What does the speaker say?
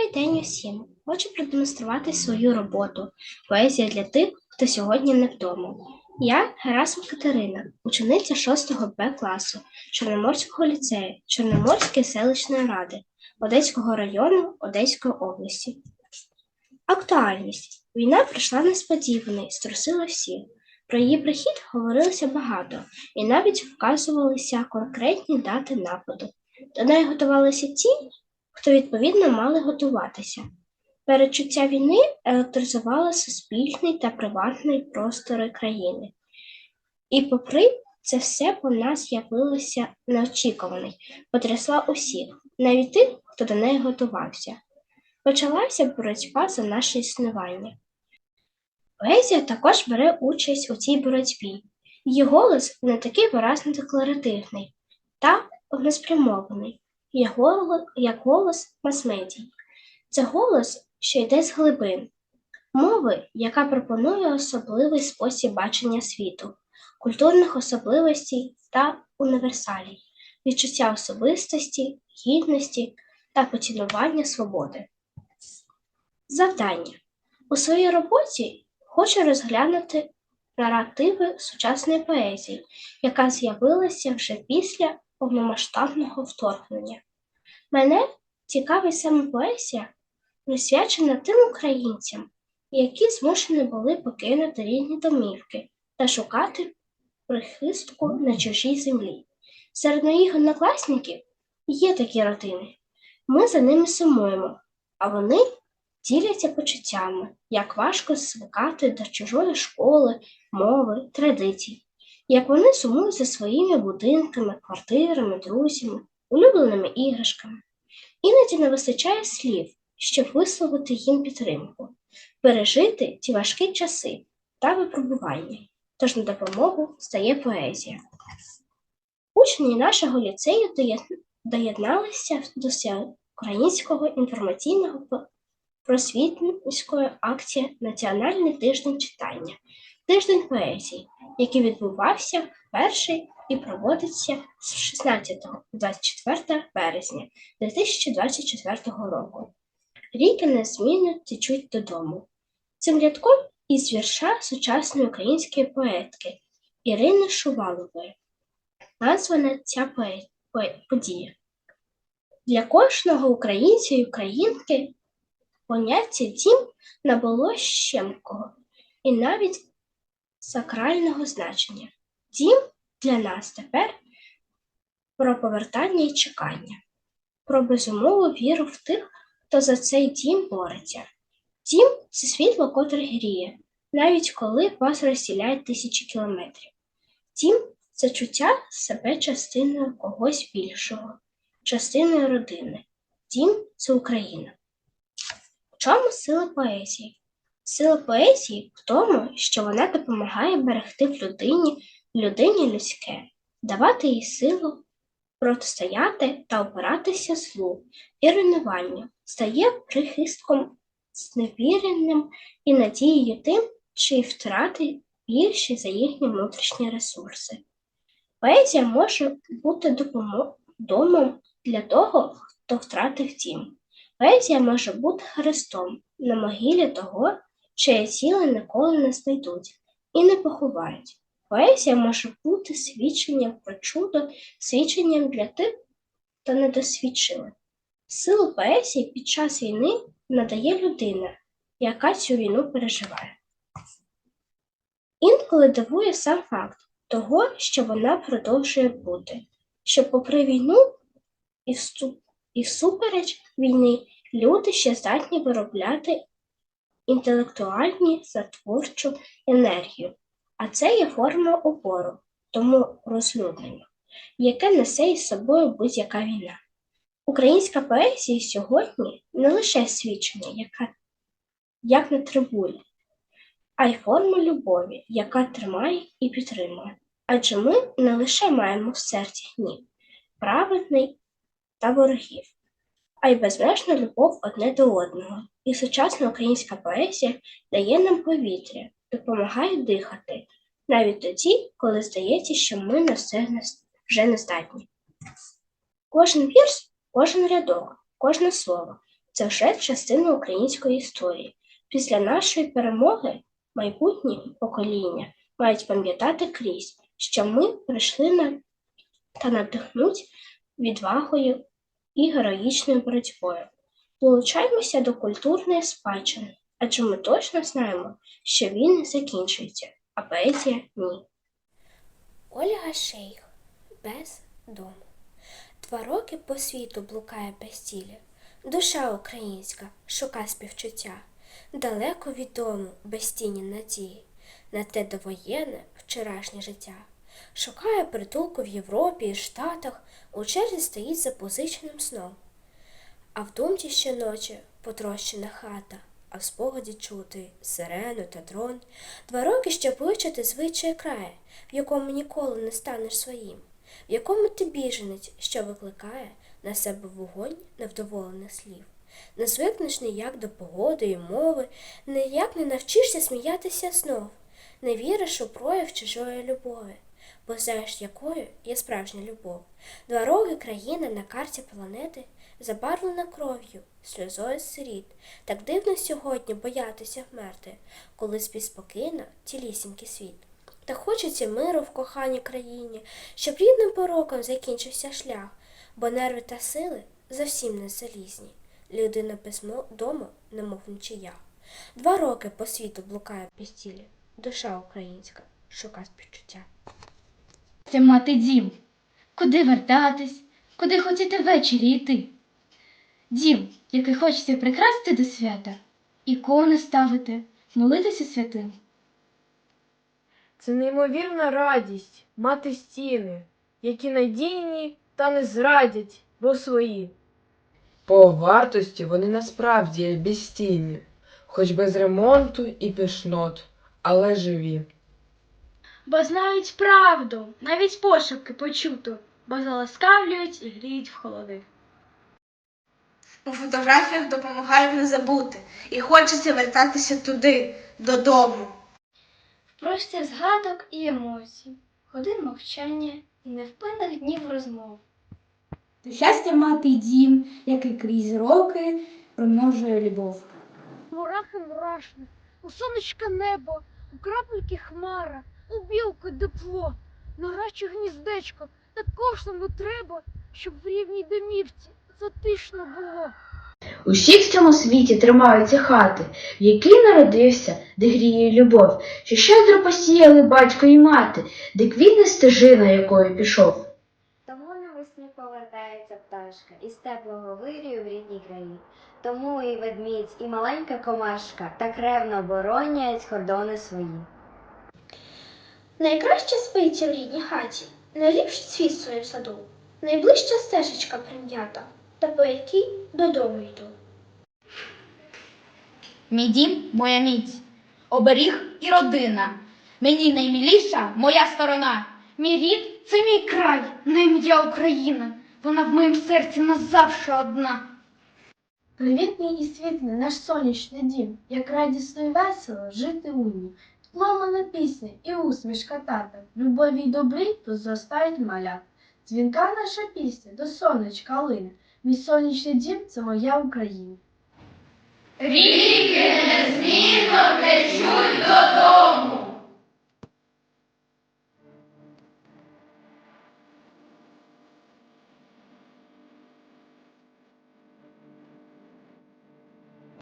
Добрий день усім! Хочу продемонструвати свою роботу. Поезія для тих, хто сьогодні не вдома. Я Герасим Катерина, учениця 6 Б класу Чорноморського ліцею Чорноморської селищної ради Одеського району Одеської області. Актуальність. Війна прийшла несподівано і струсила всіх. Про її прихід говорилося багато, і навіть вказувалися конкретні дати нападу. До неї готувалися ті, хто відповідно мали готуватися. Перечуття війни електризувало суспільний та приватний простори країни. І попри це все вона з'явилася неочікуваний, потрясла усіх, навіть тих, хто до неї готувався. Почалася боротьба за наше існування. Поезія також бере участь у цій боротьбі. Її голос не такий виразно декларативний та односпрямований, як голос, мас-медій. Це голос, що йде з глибин, мови, яка пропонує особливий спосіб бачення світу, культурних особливостей та універсалій, відчуття особистості, гідності та поцінування свободи. Завдання. У своїй роботі хочу розглянути наративи сучасної поезії, яка з'явилася вже після повномасштабного вторгнення. Мене цікавить саме поезія, присвячена тим українцям, які змушені були покинути рідні домівки та шукати прихистку на чужій землі. Серед моїх однокласників є такі родини. Ми за ними сумуємо, а вони діляться почуттями, як важко звикати до чужої школи, мови, традицій, як вони сумують за своїми будинками, квартирами, друзями, улюбленими іграшками. Іноді не вистачає слів, щоб висловити їм підтримку, пережити ті важкі часи та випробування, тож на допомогу стає поезія. Учні нашого ліцею доєдналися до Українського інформаційного просвітницької акції Національний тиждень читання, тиждень поезії, який відбувався перший і проводиться з 16 по 24 березня 2024 року. Ріки незмінно течуть додому. Цим рядком із вірша сучасної української поетки Ірини Шувалової названа ця подія. Для кожного українця і українки поняття дім набуло щемкого і навіть сакрального значення. Дім для нас тепер про повертання і чекання, про безумову віру в тих, хто за цей дім бореться. Дім це світло, котре гріє, навіть коли вас розділяють тисячі кілометрів. Дім це чуття себе частиною когось більшого, частиною родини. Дім це Україна. В чому сила поезії? Сила поезії в тому, що вона допомагає берегти в людині людині людське, давати їй силу протистояти та опиратися злу і руйнуванню, стає прихистком зневіреним і надією тим, чиї втрати більші за їхні внутрішні ресурси. Поезія може бути домом для того, хто втратив дім. Поезія може бути хрестом на могилі того, чиє тіло ніколи не знайдуть і не поховають. Поезія може бути свідченням про чудо, свідченням для тих, хто не досвідчили. Силу поезії під час війни надає людина, яка цю війну переживає. Інколи дивує сам факт того, що вона продовжує бути, що, попри війну і, вступ, і всупереч війни, люди ще здатні виробляти інтелектуальні за творчу енергію, а це є форма опору, тому розлюблення, яке несе із собою будь-яка війна. Українська поезія сьогодні не лише свідчення, яка, як на трибуні, а й форма любові, яка тримає і підтримує. Адже ми не лише маємо в серці гнів, праведний та ворогів, а й безмежну любов одне до одного. І сучасна українська поезія дає нам повітря, допомагає дихати, навіть тоді, коли здається, що ми на все вже не здатні. Кожен вірш, кожен рядок, кожне слово це вже частина української історії. Після нашої перемоги майбутні покоління мають пам'ятати крізь, що ми прийшли на та надихнуть відвагою і героїчною боротьбою. Долучаємося до культурної спадщини, адже ми точно знаємо, що він закінчується, а поезія ні. Ольга Шейх без дому. Два роки по світу блукає без цілі. Душа українська шука співчуття, далеко від дому без тіні надії, на те довоєнне вчорашнє життя. Шукає притулку в Європі і Штатах, у черзі стоїть за позиченим сном. А в думці щоночі потрощена хата, а в спогаді чути сирену та дрон. Два роки, щоб вивчити звичай краю, в якому ніколи не станеш своїм, в якому ти біженець, що викликає на себе вогонь невдоволених слів. Не звикнеш ніяк до погоди і мови, ніяк не навчишся сміятися знов, не віриш у прояв чужої любові, бо знаєш, якою є справжня любов. Два роки країна на карті планети забарвлена кров'ю, сльозою сиріт. Так дивно сьогодні боятися вмерти, коли спі спокійно цілісінький світ. Та хочеться миру в коханій країні, щоб рідним пороком закінчився шлях, бо нерви та сили зовсім не залізні. Людина без дому, немов нічия. Два роки по світу блукає без цілі. Душа українська шука співчуття. Це мати дім. Куди вертатись, куди хотіти ввечері йти. Дім, який хочеться прикрасти до свята, ікони ставити, молитися святим. Це неймовірна радість мати стіни, які надійні та не зрадять, бо свої. По вартості вони насправді є безцінні, хоч без ремонту і пішнот, але живі. Бо знають правду, навіть пошепки почуту, бо заласкавлюють і гріють в холоди. У фотографіях допомагають не забути, і хочеться вертатися туди, додому. Простір згадок і емоцій, годин мовчання і невпинних днів розмов. То щастя мати дім, який крізь роки примножує любов. Мурахи мурашник, у сонечка небо, у крапельки хмара, у білки тепло, нарадче гніздечко, так кожному треба, щоб в рівній домівці затишно було. Усі в цьому світі тримаються хати, в якій народився, де гріє любов, що щедро посіяли батько і мати, де квітне стежина, якою пішов. Тому навесні повертається пташка із теплого вирію в рідній краї. Тому і ведмідь, і маленька комашка так ревно оборонять кордони свої. Найкраще спиться в рідній хаті, найліпший цвіт в своїм саду, найближча стежечка прим'ята, та по якій додому йду. Мій дім моя міць, оберіг і родина. Мені найміліша моя сторона. Мій рід це мій край, на ім'я Україна. Вона в моїм серці назавше одна. Привітний і світлий наш сонячний дім, як радісно і весело жити у ній. Мамина пісня і усмішка тата, любові й добрі тут зростають малят. Дзвінка наша пісня до сонечка лине. Мій сонячний дім це моя Україна. Ріки незмінно течуть додому.